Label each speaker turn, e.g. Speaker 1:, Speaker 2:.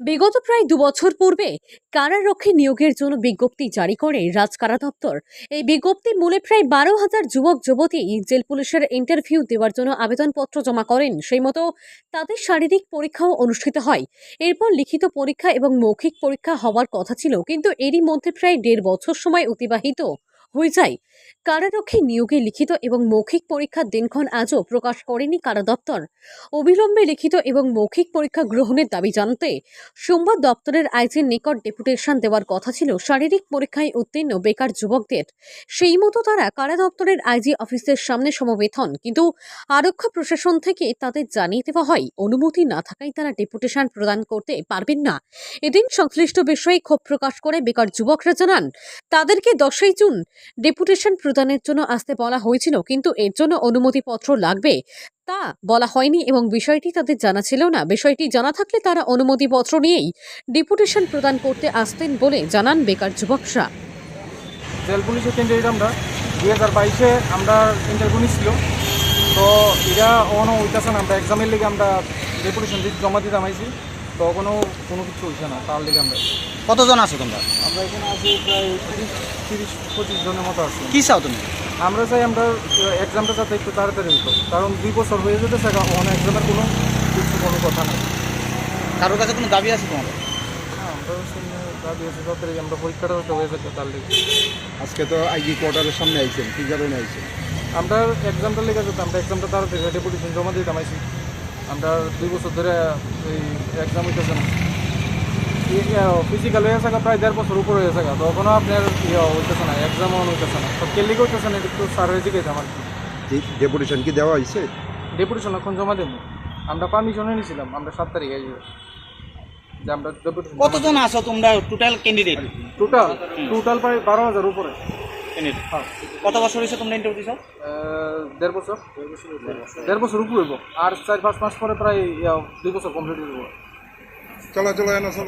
Speaker 1: বিগত প্রায় দুবছর পূর্বে কারারক্ষী নিয়োগের জন্য বিজ্ঞপ্তি জারি করে রাজ কারা দপ্তর। এই বিজ্ঞপ্তির মূলে প্রায় বারো হাজার যুবক, যুবতী জেল পুলিশের ইন্টারভিউ দেওয়ার জন্য আবেদনপত্র জমা করেন। সেই মতো তাদের শারীরিক পরীক্ষাও অনুষ্ঠিত হয়। এরপর লিখিত পরীক্ষা এবং মৌখিক পরীক্ষা হওয়ার কথা ছিল, কিন্তু এরই মধ্যে প্রায় দেড় বছর সময় অতিবাহিত হয়ে যায়। কারারক্ষী নিয়োগে লিখিত এবং মৌখিক পরীক্ষার দিনক্ষণ আজও প্রকাশ করেনি কারা দপ্তর। অবিলম্বে লিখিত এবং মৌখিক পরীক্ষা গ্রহণের দাবি জানাতে সোমবার দপ্তরের আইজির নিকট ডেপুটেশন দেওয়ার কথা ছিল। শারীরিক পরীক্ষায় উত্তীর্ণ বেকার যুবকদের। সেই মতো তারা কারা দপ্তরের আইজি অফিসের সামনে সমবেত হন কিন্তু আরক্ষা প্রশাসন থেকে তাদের জানিয়ে দেওয়া হয়, অনুমতি না থাকায় তারা ডেপুটেশন প্রদান করতে পারবেন না। এদিন সংশ্লিষ্ট বিষয়ে ক্ষোভ প্রকাশ করে বেকার যুবকরা জানান, তাদেরকে দশই জুন ডেপুটেশন প্রদানের জন্য আসতে বলা হয়েছিল, কিন্তু এর জন্য অনুমতিপত্র লাগবে তা বলা হয়নি এবং বিষয়টি তাদের জানা ছিল না। বিষয়টি জানা থাকলে তারা অনুমতিপত্র নিয়েই ডেপুটেশন প্রদান করতে আসতেন বলে জানান বেকার যুবকরা।
Speaker 2: জেল পুলিশের ক্যান্ডিডেট আমরা দুই হাজার বাইশে আমরা ইন্টারভিউ নিছিল তো এটা অনো হইতেছে না, আমরা এক্সামের লিগে আমরা ডেপুটেশন জমা দিতে আইছি তো কোনো কোনো কিছু হইছে না, তার লিগে আমরা
Speaker 3: কতজন আছো তোমরা?
Speaker 2: আমরা এখানে আছি প্রায় তিরিশ তিরিশ পঁচিশ জনের মতো আছি।
Speaker 3: কি চাও তুমি?
Speaker 2: আমরা চাই আমরা এক্সামটা যাতে একটু তাড়াতাড়ি হতো কারণ দুই বছর হয়ে যেতেছে অন এক্সামের কোনো কিছু কোনো কথা নেই।
Speaker 3: কারোর কাছে কোনো দাবি আছে তোমার
Speaker 2: হ্যাঁ দাবি আছে তাড়াতাড়ি আমরা পরীক্ষাটা হতে হয়ে যেত তার লিগে।
Speaker 4: আজকে তো আইজি কোয়ার্টারের সামনে আইছেন কি কারণে আইছেন?
Speaker 2: আমরা এক্সামটা লেগে যেত আমরা এক্সামটা তাড়াতাড়ি ডেপুটেশন জমা দিতাম আইসি আমরা দুই বছর ধরে এই এক্সাম হইতেছে না। ফিজিক্যাল হয়ে থাকা প্রায় দেড় বছর উপরে হয়ে থাকা তখনও আপনার ইয়ে হইতেছে না এক্সামও হইতেছে না। তো কেলিকে হইতেছে না একটু স্যার হয়ে জিজ্ঞাসা কি
Speaker 4: ডেপুটেশন কি দেওয়া হয়েছে
Speaker 2: ডেপুটেশন এখন জমা দেবো আমরা পারমিশনে নিয়েছিলাম আমরা সাত তারিখে আসব যে আমরা ডেপুটেশন
Speaker 3: কতজন আছো তোমরা? টোটাল ক্যান্ডিডেট
Speaker 2: টোটাল টোটাল প্রায় বারো হাজার উপরে। হ্যাঁ।
Speaker 3: কত বছর হয়েছে তোমরা ইন্টারভিউ দিছো?
Speaker 2: দেড় বছর। দেড় বছর উপরে হইব। আর চার পাঁচ মাস পরে প্রায় দুই বছর কমপ্লিট হইব।
Speaker 4: চলো চলো এনো চলো